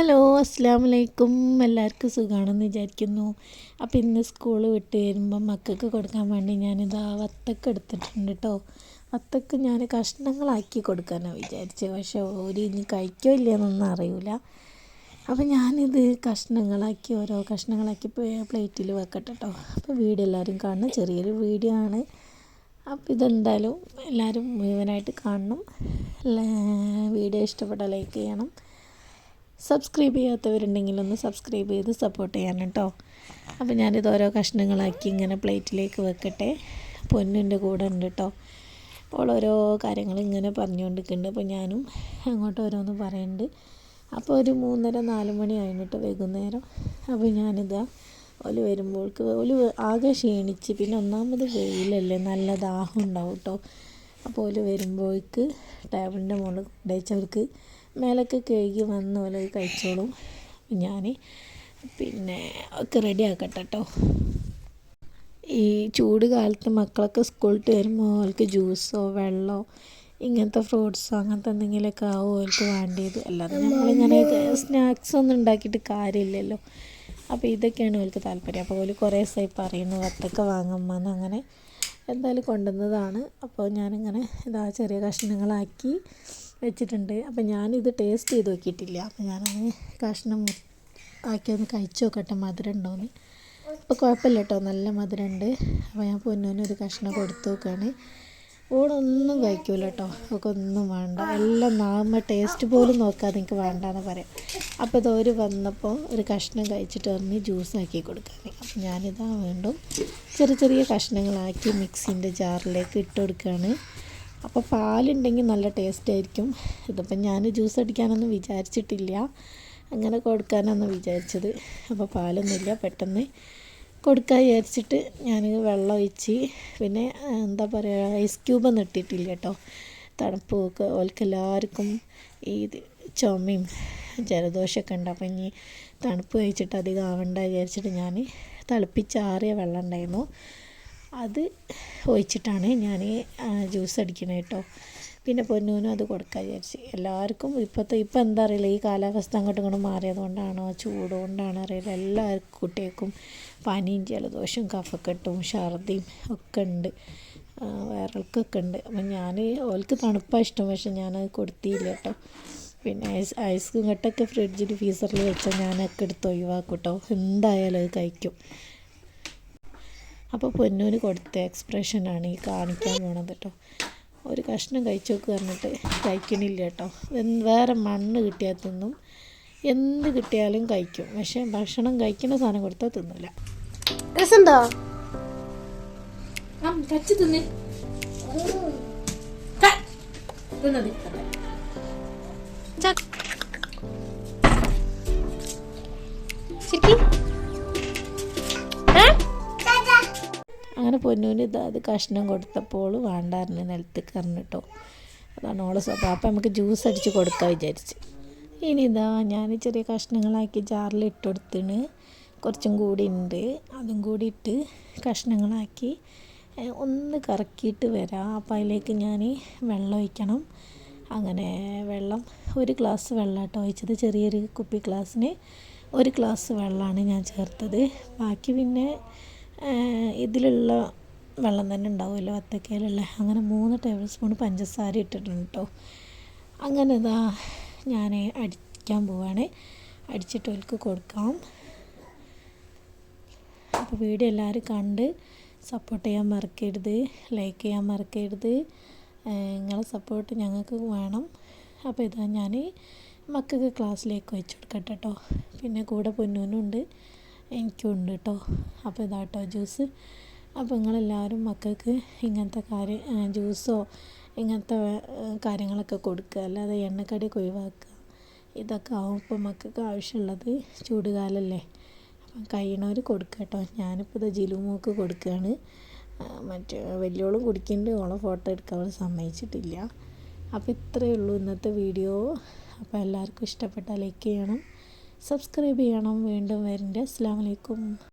Hello അസ്സാം വലൈക്കും എല്ലാവർക്കും സുഖമാണെന്ന് വിചാരിക്കുന്നു. അപ്പോൾ ഇന്ന് സ്കൂൾ വിട്ട് വരുമ്പോൾ മക്കൾക്ക് കൊടുക്കാൻ വേണ്ടി ഞാനിത് ആ വത്തക്ക എടുത്തിട്ടുണ്ട് കേട്ടോ വത്തക്ക ഞാൻ കഷ്ണങ്ങളാക്കി കൊടുക്കാനാണ് വിചാരിച്ചത് പക്ഷേ ഒരു ഇനി കഴിക്കോ ഇല്ലയെന്നൊന്നും അറിയില്ല അപ്പോൾ ഞാനിത് കഷ്ണങ്ങളാക്കി ഓരോ കഷ്ണങ്ങളാക്കി പ്ലേറ്റിൽ വെക്കട്ടെ കേട്ടോ അപ്പോൾ വീഡിയോ എല്ലാവരും കാണുന്ന ചെറിയൊരു വീഡിയോ ആണ്. അപ്പോൾ ഇതെന്തായാലും എല്ലാവരും മുഴുവനായിട്ട് കാണണം. വീഡിയോ ഇഷ്ടപ്പെട്ട ലൈക്ക് ചെയ്യണം. സബ്സ്ക്രൈബ് ചെയ്യാത്തവരുണ്ടെങ്കിൽ ഒന്ന് സബ്സ്ക്രൈബ് ചെയ്ത് സപ്പോർട്ട് ചെയ്യാൻ കേട്ടോ അപ്പോൾ ഞാനിത് ഓരോ കഷ്ണങ്ങളാക്കി ഇങ്ങനെ പ്ലേറ്റിലേക്ക് വെക്കട്ടെ. പൊന്നിന്റെ കൂടെ ഉണ്ട് കേട്ടോ അപ്പോൾ ഓരോ കാര്യങ്ങൾ ഇങ്ങനെ പറഞ്ഞുകൊണ്ടിരിക്കുന്നുണ്ട്. അപ്പോൾ ഞാനും അങ്ങോട്ട് ഓരോന്ന് പറയുന്നുണ്ട് അപ്പോൾ ഒരു മൂന്നര നാല് മണി കഴിഞ്ഞിട്ട് വൈകുന്നേരം. അപ്പോൾ ഞാനിതാ ഓൽ വരുമ്പോൾക്ക് ഓൽ ആകെ ക്ഷീണിച്ച്. പിന്നെ ഒന്നാമത് വെയിലല്ലേ നല്ല ദാഹം ഉണ്ടാവും കേട്ടോ അപ്പോൾ ഓൽ വരുമ്പോഴേക്ക് ടേബിളിന്റെ മുകളിൽ കൊണ്ടുവച്ചവർക്ക് മേലൊക്കെ കഴുകി വന്ന പോലെ കഴിച്ചോളും. ഞാൻ പിന്നെ ഒക്കെ റെഡി ആക്കട്ടെ കേട്ടോ ഈ ചൂട് കാലത്ത് മക്കളൊക്കെ സ്കൂളിട്ട് വരുമ്പോൾ അവർക്ക് ജ്യൂസോ വെള്ളമോ ഇങ്ങനത്തെ ഫ്രൂട്ട്സോ അങ്ങനത്തെ എന്തെങ്കിലുമൊക്കെ ആവും അവർക്ക് വേണ്ടിയത്. അല്ലാതെ നമ്മളിങ്ങനെ സ്നാക്സ് ഒന്നും ഉണ്ടാക്കിയിട്ട് കാര്യമില്ലല്ലോ. അപ്പോൾ ഇതൊക്കെയാണ് അവർക്ക് താല്പര്യം. അപ്പോൾ അവർ കുറേ ദിവസമായി പറയുന്നു വത്തൊക്കെ വാങ്ങുമ്പോൾ അങ്ങനെ എന്തായാലും കൊണ്ടുവന്നതാണ്. അപ്പോൾ ഞാനിങ്ങനെ ഇതാ ചെറിയ കഷ്ണങ്ങളാക്കി വെച്ചിട്ടുണ്ട്. അപ്പം ഞാനിത് ടേസ്റ്റ് ചെയ്ത് നോക്കിയിട്ടില്ല. അപ്പം ഞാനങ്ങനെ കഷ്ണം ആക്കി ഒന്ന് കഴിച്ച് നോക്കട്ടെ. മധുരം ഉണ്ടോയെന്ന് അപ്പോൾ കുഴപ്പമില്ല കേട്ടോ. നല്ല മധുരമുണ്ട്. അപ്പോൾ ഞാൻ പൊന്നൊന്നൊരു കഷ്ണം കൊടുത്തു നോക്കുകയാണ് ഓടൊന്നും കഴിക്കൂല കേട്ടോ. ഒക്കെ ഒന്നും വേണ്ട. എല്ലാം നാമ ടേസ്റ്റ് പോലും നോക്കാതെ എനിക്ക് വേണ്ടാന്ന് പറയാം. അപ്പോൾ ഇതൊരു വന്നപ്പോൾ ഒരു കഷ്ണം കഴിച്ചിട്ട് പറഞ്ഞ് ജ്യൂസാക്കി കൊടുക്കാൻ അപ്പം ഞാനിതാ വീണ്ടും ചെറിയ ചെറിയ കഷ്ണങ്ങളാക്കി മിക്സിന്റെ ജാറിലേക്ക് ഇട്ട് കൊടുക്കുകയാണ് അപ്പോൾ പാലുണ്ടെങ്കിൽ നല്ല ടേസ്റ്റ് ആയിരിക്കും ഇതിപ്പം ഞാൻ ജ്യൂസ് അടിക്കാനൊന്നും വിചാരിച്ചിട്ടില്ല. അങ്ങനെ കൊടുക്കാനാണ് വിചാരിച്ചത്. അപ്പോൾ പാലൊന്നുമില്ല പെട്ടെന്ന് കൊടുക്കാൻ വിചാരിച്ചിട്ട് ഞാൻ വെള്ളം ഒഴിച്ച് പിന്നെ എന്താ പറയുക ഐസ് ക്യൂബൊന്നും ഇട്ടിട്ടില്ല കേട്ടോ. തണുപ്പ് ഒക്കെ എല്ലാവർക്കും ഈ ചുമയും ജലദോഷമൊക്കെ ഉണ്ട്. അപ്പം ഇനി തണുപ്പ് കഴിച്ചിട്ട് അധികം ആവണ്ട വിചാരിച്ചിട്ട് ഞാൻ തിളപ്പിച്ചാറിയ വെള്ളം ഉണ്ടായിരുന്നു. അത് ഒഴിച്ചിട്ടാണ് ഞാൻ ജ്യൂസ് അടിക്കണത് കേട്ടോ പിന്നെ പൊന്നൂനും അത് കൊടുക്കാൻ വിചാരിച്ച്. എല്ലാവർക്കും ഇപ്പോഴത്തെ ഇപ്പം എന്താ അറിയില്ല ഈ കാലാവസ്ഥ അങ്ങോട്ടും ഇങ്ങോട്ടും മാറിയത് കൊണ്ടാണോ ചൂട് കൊണ്ടാണോ അറിയില്ല. എല്ലാവർക്കും കുട്ടികൾക്കും പനിയും ജലദോഷവും കഫക്കെട്ടും ഛർദിയും ഒക്കെ ഉണ്ട്. വയറിളക്കൊക്കെ ഉണ്ട്. അപ്പം ഞാൻ ഓൾക്ക് തണുപ്പാണ് ഇഷ്ടം പക്ഷെ ഞാനത് കൊടുത്തില്ല കേട്ടോ പിന്നെ ഐസ് ഐസ് കട്ടൊക്കെ ഫ്രിഡ്ജിൽ ഫീസറിൽ വെച്ചാൽ ഞാനൊക്കെ എടുത്ത് ഒഴിവാക്കും കേട്ടോ എന്തായാലും അത് കഴിക്കും. അപ്പോൾ പൊന്നൂന് കൊടുത്ത എക്സ്പ്രഷനാണ് ഈ കാണിക്കാൻ പോണത് കേട്ടോ ഒരു കഷ്ണം കഴിച്ചു നോക്ക് പറഞ്ഞിട്ട് കഴിക്കണില്ല കേട്ടോ വേറെ മണ്ണ് കിട്ടിയാൽ തിന്നും. എന്ത് കിട്ടിയാലും കഴിക്കും. പക്ഷേ ഭക്ഷണം കഴിക്കുന്ന സാധനം കൊടുത്താൽ തിന്നില്ല രസമുണ്ടോ കച്ച് തിന്ന്. തിന്നത് ശരിക്കും പൊന്നൂന് ഇത് അത് കഷ്ണം കൊടുത്തപ്പോൾ വേണ്ടായിരുന്നു നിലത്ത് കറിഞ്ഞിട്ടോ അതാണ് ഓളെ സ്വഭാവം. അപ്പം നമുക്ക് ജ്യൂസ് അടിച്ച് കൊടുക്കാൻ വിചാരിച്ച്. ഇനി ഇതാ ഞാൻ ചെറിയ കഷ്ണങ്ങളാക്കി ജാറിൽ ഇട്ട് കൊടുത്തിന് കുറച്ചും കൂടി ഉണ്ട് അതും കൂടി ഇട്ട് കഷ്ണങ്ങളാക്കി ഒന്ന് കറക്കിയിട്ട് വരാം. അപ്പം അതിലേക്ക് ഞാൻ വെള്ളം ഒഴിക്കണം. അങ്ങനെ വെള്ളം ഒരു ഗ്ലാസ് വെള്ളം കേട്ടോ ഒഴിച്ചത്. ചെറിയൊരു കുപ്പി ഗ്ലാസ്സിന് ഒരു ഗ്ലാസ് വെള്ളമാണ് ഞാൻ ചേർത്തത്. ബാക്കി പിന്നെ ഇതിലുള്ള വെള്ളം തന്നെ ഉണ്ടാവുമല്ലോ വത്തക്കയിലുള്ള. അങ്ങനെ മൂന്ന് ടേബിൾ സ്പൂൺ പഞ്ചസാര ഇട്ടിട്ടുണ്ട് കേട്ടോ അങ്ങനെ ഇതാ ഞാൻ അടിക്കാൻ പോവാണ്. അടിച്ചിട്ട് അവർക്ക് കൊടുക്കാം. അപ്പോൾ വീഡിയോ എല്ലാവരും കണ്ട് സപ്പോർട്ട് ചെയ്യാൻ മറക്കരുത് ലൈക്ക് ചെയ്യാൻ മറക്കരുത്. നിങ്ങളെ സപ്പോർട്ട് ഞങ്ങൾക്ക് വേണം. അപ്പോൾ ഇതാ ഞാൻ മക്കൾക്ക് ക്ലാസ്സിലേക്ക് വെച്ച് കൊടുക്കട്ടെ കേട്ടോ പിന്നെ കൂടെ പൊന്നൂനുണ്ട്. എനിക്കും ഉണ്ട് കേട്ടോ അപ്പോൾ ഇതാട്ടോ ജ്യൂസ്. അപ്പോൾ നിങ്ങളെല്ലാവരും മക്കൾക്ക് ഇങ്ങനത്തെ കാര്യം ജ്യൂസോ ഇങ്ങനത്തെ കാര്യങ്ങളൊക്കെ കൊടുക്കുക. അല്ലാതെ എണ്ണക്കടിയൊക്കെ ഒഴിവാക്കുക. ഇതൊക്കെ ആവും ഇപ്പോൾ മക്കൾക്ക് ആവശ്യമുള്ളത് ചൂടുകാലല്ലേ. അപ്പം കഴിയണവർ കൊടുക്കുക കേട്ടോ ഞാനിപ്പോൾ ഇത് ജിലുമോക്ക് കൊടുക്കുകയാണ്. മറ്റേ വലിയോളും കുടിക്കുന്നുണ്ട്. ഓളെ ഫോട്ടോ എടുക്കാൻ അവൾ സമ്മതിച്ചിട്ടില്ല. അപ്പോൾ ഇത്രയേ ഉള്ളൂ ഇന്നത്തെ വീഡിയോ. അപ്പോൾ എല്ലാവർക്കും ഇഷ്ടപ്പെട്ടാൽ ലൈക്ക് ചെയ്യണം. സബ്സ്ക്രൈബ് ചെയ്യണം. വീണ്ടും വരണ്ടേ. അസ്സാം വലൈക്കും